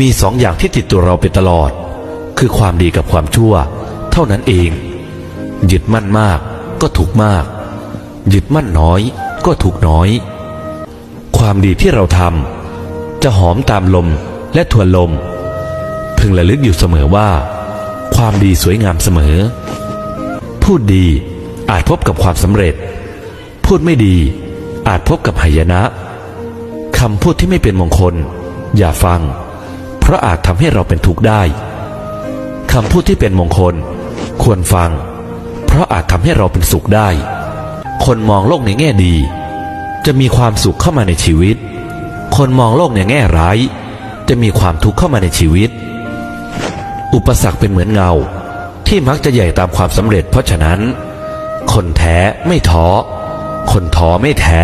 มีสองอย่างที่ติดตัวเราไปตลอด คือความดีกับความชั่ว เท่านั้นเอง ยึดมั่นมากก็ถูกมาก ยึดมั่นน้อยก็ถูกน้อย ความดีที่เราทำจะหอมตามลมและทวนลม พึงระลึกอยู่เสมอว่า ความดีสวยงามเสมอ พูดดีอาจพบกับความสำเร็จ พูดไม่ดีอาจพบกับหายนะคำพูดที่ไม่เป็นมงคล อย่าฟัง เพราะอาจทำให้เราเป็นทุกข์ได้คำพูดที่เป็นมงคล ควรฟัง เพราะอาจทำให้เราเป็นสุขได้ คนมองโลกในแง่ดี จะมีความสุขเข้ามาในชีวิต คนมองโลกในแง่ร้าย จะมีความทุกข์เข้ามาในชีวิต อุปสรรคเป็นเหมือนเงา ที่มักจะใหญ่ตามความสำเร็จ เพราะฉะนั้น คนแท้ไม่ท้อคนท้อไม่แท้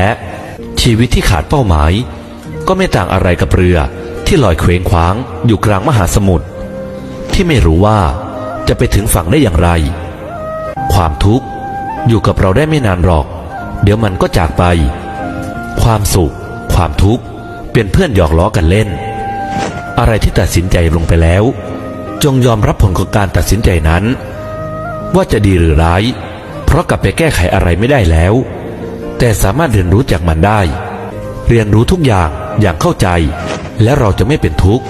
ชีวิตที่ขาดเป้าหมาย ก็ไม่ต่างอะไรกับเรือ ที่ลอยเคว้งคว้างอยู่กลางมหาสมุทรที่ไม่รู้ว่าจะไปถึงฝั่งได้อย่างไร ความทุกข์อยู่กับเราได้ไม่นานหรอก เดี๋ยวมันก็จากไป ความสุข ความทุกข์เป็นเพื่อนหยอกล้อกันเล่น อะไรที่ตัดสินใจลงไปแล้ว จงยอมรับผลของการตัดสินใจนั้น ว่าจะดีหรือร้าย เพราะกลับไปแก้ไขอะไรไม่ได้แล้ว แต่สามารถเรียนรู้จากมันได้ เรียนรู้ทุกอย่าง อย่างเข้าใจ และเราจะไม่เป็นทุกข์